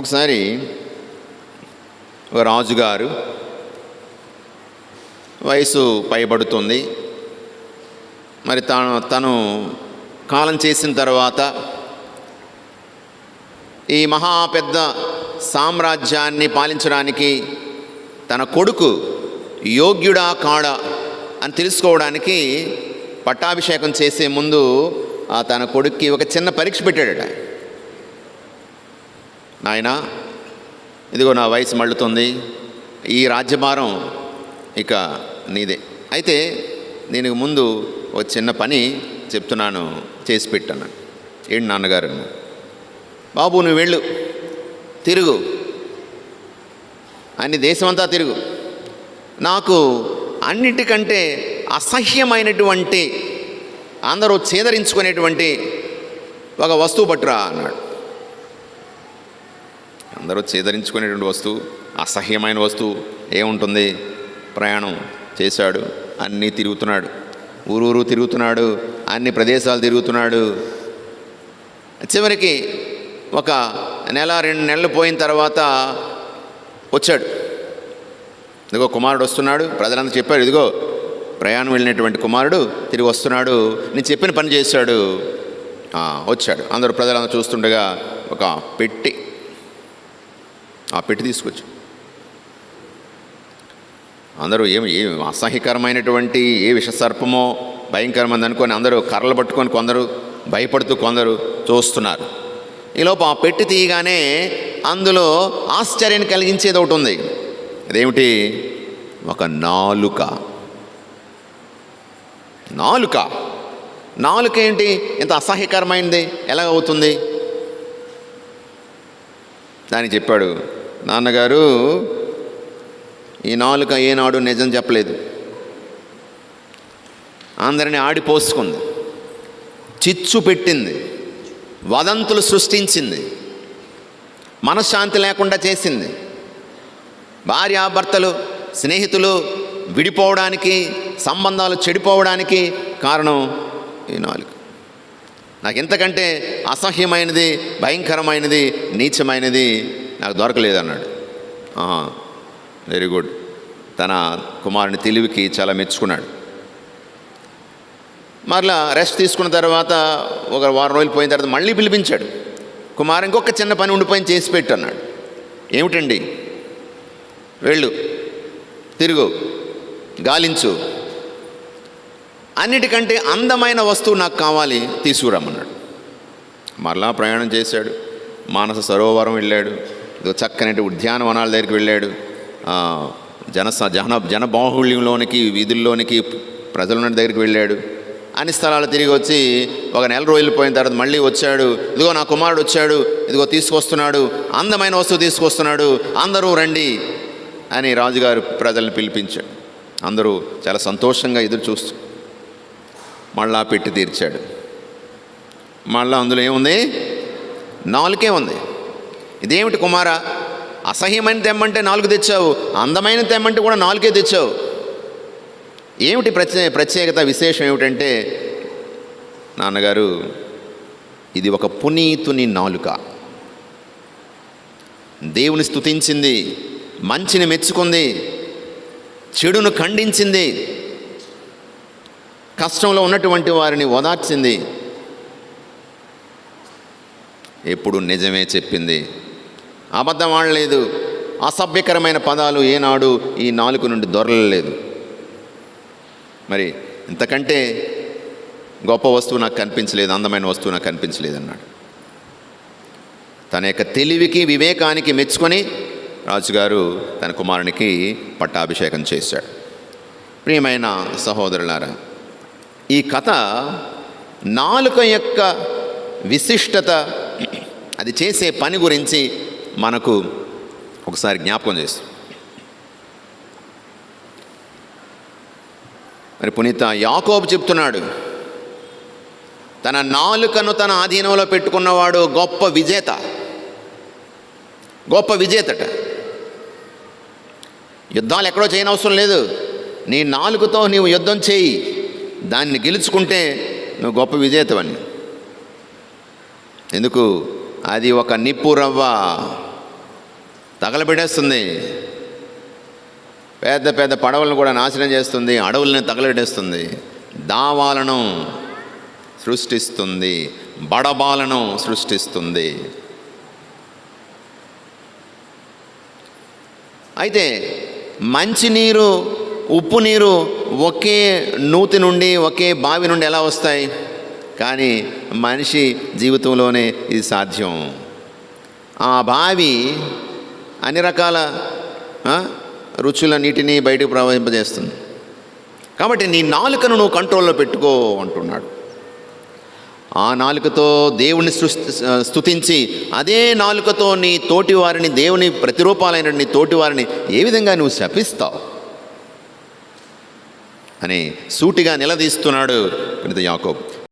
ఒకసారి ఒక రాజుగారు వయసు పైబడుతుంది. మరి తాను తను కాలం చేసిన తర్వాత ఈ మహా పెద్ద సామ్రాజ్యాన్ని పాలించడానికి తన కొడుకు యోగ్యుడా కాడా అని తెలుసుకోవడానికి పట్టాభిషేకం చేసే ముందు తన కొడుక్కి ఒక చిన్న పరీక్ష పెట్టాడట. నాయనా ఇదిగో నా వయసు మళ్ళుతుంది. ఈ రాజ్యభారం ఇక నీదే. అయితే దీనికి ముందు ఒక చిన్న పని చెప్తున్నాను చేసి పెట్టాను. ఏంటి నాన్నగారు? బాబు నువ్వు వెళ్ళు. తిరుగు. అన్ని దేశమంతా తిరుగు. నాకు అన్నిటికంటే అసహ్యమైనటువంటి అందరూ చేదరించుకునేటువంటి ఒక వస్తువు పట్టురా అన్నాడు. అందరూ చేదరించుకునేటువంటి వస్తువు అసహ్యమైన వస్తువు ఏముంటుంది? ప్రయాణం చేశాడు అన్నీ తిరుగుతున్నాడు. ఊరూరు తిరుగుతున్నాడు అన్ని ప్రదేశాలు తిరుగుతున్నాడు. చివరికి ఒక నెల రెండు నెలలు పోయిన తర్వాత వచ్చాడు. ఇదిగో కుమారుడు వస్తున్నాడు ప్రజలంతా చెప్పారు ఇదిగో ప్రయాణం వెళ్ళినటువంటి కుమారుడు తిరిగి వస్తున్నాడు నేను చెప్పిన పని చేశాడు. వచ్చాడు. అందరూ ప్రజలందరూ చూస్తుండగా ఒక పెట్టి ఆ పెట్టి తీసుకొచ్చు. అందరూ ఏమి ఏమి అసహ్యకరమైనటువంటి ఏ విషసర్పమో భయంకరమైనది అనుకొని అందరూ కర్రలు పట్టుకొని కొందరు భయపడుతూ కొందరు చూస్తున్నారు. ఈలోపు ఆ పెట్టి తీయగానే అందులో ఆశ్చర్యాన్ని కలిగించేది ఒకటి ఉంది. అదేమిటి? ఒక నాలుక. నాలుక? నాలుక ఏంటి? ఇంత అసహ్యకరమైనది ఎలా అవుతుంది దానికి చెప్పాడు నాన్నగారు ఈ నాలుక ఏనాడు నిజం చెప్పలేదు. అందరిని ఆడిపోసుకుంది చిచ్చు పెట్టింది. వదంతులు సృష్టించింది. మనశ్శాంతి లేకుండా చేసింది. భార్యాభర్తలు స్నేహితులు విడిపోవడానికి సంబంధాలు చెడిపోవడానికి కారణం ఈ నాలుగు నాకు ఇంతకంటే అసహ్యమైనది భయంకరమైనది నీచమైనది నాకు దొరకలేదు అన్నాడు వెరీ గుడ్ తన కుమారుని తెలివికి చాలా మెచ్చుకున్నాడు. మరలా రెస్ట్ తీసుకున్న తర్వాత ఒక వారం రోజులు పోయిన తర్వాత మళ్ళీ పిలిపించాడు. కుమారు ఇంకొక చిన్న పని ఉండిపోయి చేసి పెట్టు అన్నాడు. ఏమిటండి? వెళ్ళు తిరుగు గాలించు. అన్నిటికంటే అందమైన వస్తువు నాకు కావాలి తీసుకురమ్మన్నాడు. మరలా ప్రయాణం చేశాడు. మానస సరోవరం వెళ్ళాడు. ఇదిగో చక్కనే ఉద్యానవనాల దగ్గరికి వెళ్ళాడు. జనస జన జన జనబాహుళ్యంలోనికి వీధుల్లోనికి ప్రజలున్న దగ్గరికి వెళ్ళాడు. అన్ని స్థలాలు తిరిగి వచ్చి ఒక నెల రోజులు పోయిన తర్వాత మళ్ళీ వచ్చాడు. ఇదిగో నా కుమారుడు వచ్చాడు. ఇదిగో తీసుకొస్తున్నాడు. అందమైన వస్తువు తీసుకొస్తున్నాడు. అందరూ రండి అని రాజుగారు ప్రజల్ని పిలిపించాడు. అందరూ చాలా సంతోషంగా ఎదురు చూస్తూ మళ్ళా పెట్టి తీర్చాడు. మళ్ళా అందులో ఏముంది? నాలుకే ఉంది. ఇదేమిటి కుమారా? అసహ్యమైన తెమ్మంటే నాలుగు తెచ్చావు అందమైన తెమ్మంటే కూడా నాలుగే తెచ్చావు. ఏమిటి ప్రత్యే ప్రత్యేకత విశేషం ఏమిటంటే నాన్నగారు ఇది ఒక పునీతుని నాలుక. దేవుని స్తుతించింది మంచిని మెచ్చుకుంది చెడును ఖండించింది కష్టంలో ఉన్నటువంటి వారిని ఓదార్చింది. ఎప్పుడు నిజమే చెప్పింది. అబద్ధం ఆడలేదు అసభ్యకరమైన పదాలు ఏనాడు ఈ నాలుగు నుండి దొరలలేదు. మరి ఇంతకంటే గొప్ప వస్తువు నాకు కనిపించలేదు అందమైన వస్తువు నాకు కనిపించలేదు అన్నాడు. తన యొక్క తెలివికి వివేకానికి మెచ్చుకొని రాజుగారు తన కుమారునికి పట్టాభిషేకం చేశాడు. ప్రియమైన సహోదరులారా ఈ కథ నాలుక యొక్క విశిష్టత అది చేసే పని గురించి మనకు ఒకసారి జ్ఞాపకం చేస్తుంది మరి పునీత యాకోబు చెప్తున్నాడు తన నాలుకను తన ఆధీనంలో పెట్టుకున్నవాడు గొప్ప విజేత. గొప్ప విజేతట. యుద్ధాలు ఎక్కడో చేయనవసరం లేదు. నీ నాలుగుతో నీవు యుద్ధం చేయి. దాన్ని గెలుచుకుంటే నువ్వు గొప్ప విజేతవని. ఎందుకు? అది ఒక నిప్పు రవ్వ. తగలబెట్టేస్తుంది. పెద్ద పెద్ద పడవలను కూడా నాశనం చేస్తుంది. అడవులను తగలబెట్టేస్తుంది. దావాలను సృష్టిస్తుంది. బడబాలను సృష్టిస్తుంది. అయితే మంచినీరు ఉప్పు నీరు ఒకే నూతి నుండి ఒకే బావి నుండి ఎలా వస్తాయి? కానీ మనిషి జీవితంలోనే ఇది సాధ్యం. ఆ బావి అన్ని రకాల రుచుల నీటిని బయటకు ప్రవహింపజేస్తుంది. కాబట్టి నీ నాలుకను నువ్వు కంట్రోల్లో పెట్టుకో అంటున్నాడు. ఆ నాలుకతో దేవుని సృష్టి స్తుతించి అదే నాలుకతో నీ తోటి వారిని దేవుని ప్రతిరూపాలైన నీ తోటి వారిని ఏ విధంగా నువ్వు శపిస్తావు? అని సూటిగా నిలదీస్తున్నాడు యాకోబు.